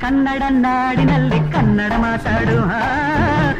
ಕನ್ನಡ ನಾಡಿನಲ್ಲಿ ಕನ್ನಡ ಮಾತಾಡು ಹಾ, ನಿನ್ನ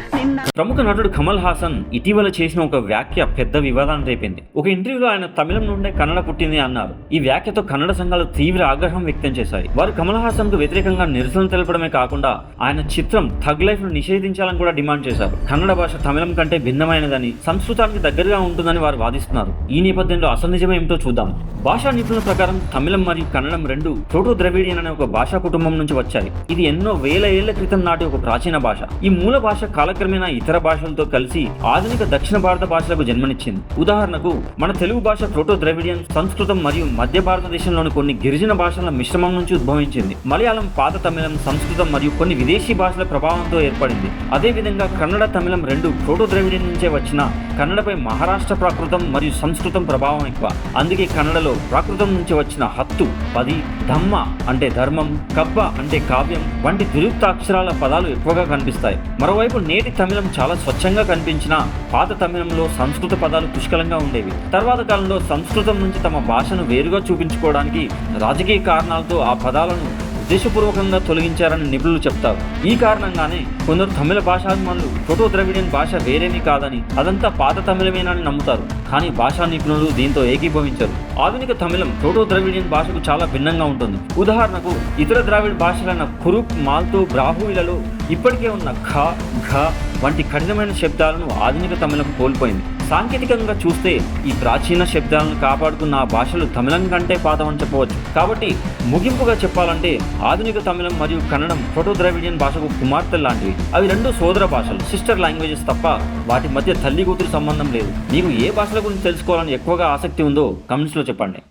ప్రముఖ నటుడు కమల్ హాసన్ ఇటీవల చేసిన ఒక వ్యాఖ్య పెద్ద వివాదాన్ని రేపింది. ఒక ఇంటర్వ్యూలో ఆయన తమిళం నుండే కన్నడ పుట్టింది అన్నారు. ఈ వ్యాఖ్యతో కన్నడ సంఘాలు తీవ్ర ఆగ్రహం వ్యక్తం చేశాయి. వారు కమల్ హాసన్కు వ్యతిరేకంగా నిరసన తెలపడమే కాకుండా ఆయన చిత్రం థగ్ లైఫ్ను నిషేధించాలని కూడా డిమాండ్ చేశారు. కన్నడ భాష తమిళం కంటే భిన్నమైనదని సంస్కృతానికి దగ్గరగా ఉంటుందని వారు వాదిస్తున్నారు. ఈ నేపథ్యంలో అసలు నిజమే ఏమిటో చూద్దాం. భాషా నిపుణుల ప్రకారం తమిళం మరియు కన్నడం రెండు ప్రోటో ద్రవిడియన్ అనే ఒక భాషా కుటుంబం నుంచి వచ్చాయి. ఇది ఎన్నో వేల ఏళ్ళ క్రితం నాటి ఒక ప్రాచీన భాష. ఈ మూల భాష కాలక్రమేణా ఇతర భాషలతో కలిసి ఆధునిక దక్షిణ భారత భాషలకు జన్మనిచ్చింది. ఉదాహరణకు మన తెలుగు భాష ప్రోటో ద్రవిడియన్ సంస్కృతం మరియు మధ్య భారతదేశంలోని కొన్ని గిరిజన భాషల మిశ్రమం నుంచి ఉద్భవించింది. మలయాళం పాత తమిళం సంస్కృతం మరియు కొన్ని విదేశీ భాషల ప్రభావంతో ఏర్పడింది. అదేవిధంగా కన్నడ తమిళం రెండు ప్రోటో ద్రవిడియన్ నుంచే వచ్చిన కన్నడపై మహారాష్ట్ర ప్రాకృతం మరియు సంస్కృతం ప్రభావం ఎక్కువ. అందుకే కన్నడలో ప్రాకృతం నుంచి వచ్చిన హత్తు పది ధమ్మ అంటే ధర్మం కబ్బ అంటే కావ్యం వంటి దురుక్త అక్షరాల పదాలు ఎక్కువగా కనిపిస్తాయి. మరోవైపు నేటి తమిళం చాలా స్వచ్ఛంగా కనిపించిన పాత తమిళంలో సంస్కృత పదాలు పుష్కలంగా ఉండేవి. తర్వాత కాలంలో సంస్కృతం నుంచి తమ భాషను వేరుగా చూపించుకోవడానికి రాజకీయ కారణాలతో ఆ పదాలను ఉద్దేశపూర్వకంగా తొలగించారని నిపుణులు చెప్తారు. ఈ కారణంగానే కొందరు తమిళ భాషాభిమానులు ఫోటో ద్రవిడియన్ భాష వేరేమీ కాదని అదంతా పాత తమిళమేనని నమ్ముతారు. కానీ భాషా నిపుణులు దీంతో ఏకీభవించరు. ఆధునిక తమిళం ప్రోటో ద్రవిడియన్ భాషకు చాలా భిన్నంగా ఉంటుంది. ఉదాహరణకు ఇతర ద్రావిడ భాషలైన కురుక్ మాల్తో బ్రాహువులలో ఇప్పటికే ఉన్న ఖ ఘ వంటి కఠినమైన శబ్దాలను ఆధునిక తమిళం కోల్పోయింది. సాంకేతికంగా చూస్తే ఈ ప్రాచీన శబ్దాలను కాపాడుకున్న ఆ భాషలు తమిళం కంటే పాతమని చెప్పవచ్చు. కాబట్టి ముగింపుగా చెప్పాలంటే ఆధునిక తమిళం మరియు కన్నడం ఫోటో ద్రవిడియన్ భాషకు కుమార్తె లాంటివి. అవి రెండు సోదర భాషలు సిస్టర్ లాంగ్వేజెస్ తప్ప వాటి మధ్య తల్లి కూతురు సంబంధం లేదు. మీకు ఏ భాషల గురించి తెలుసుకోవాలని ఎక్కువగా ఆసక్తి ఉందో కమెంట్స్లో చెప్పండి.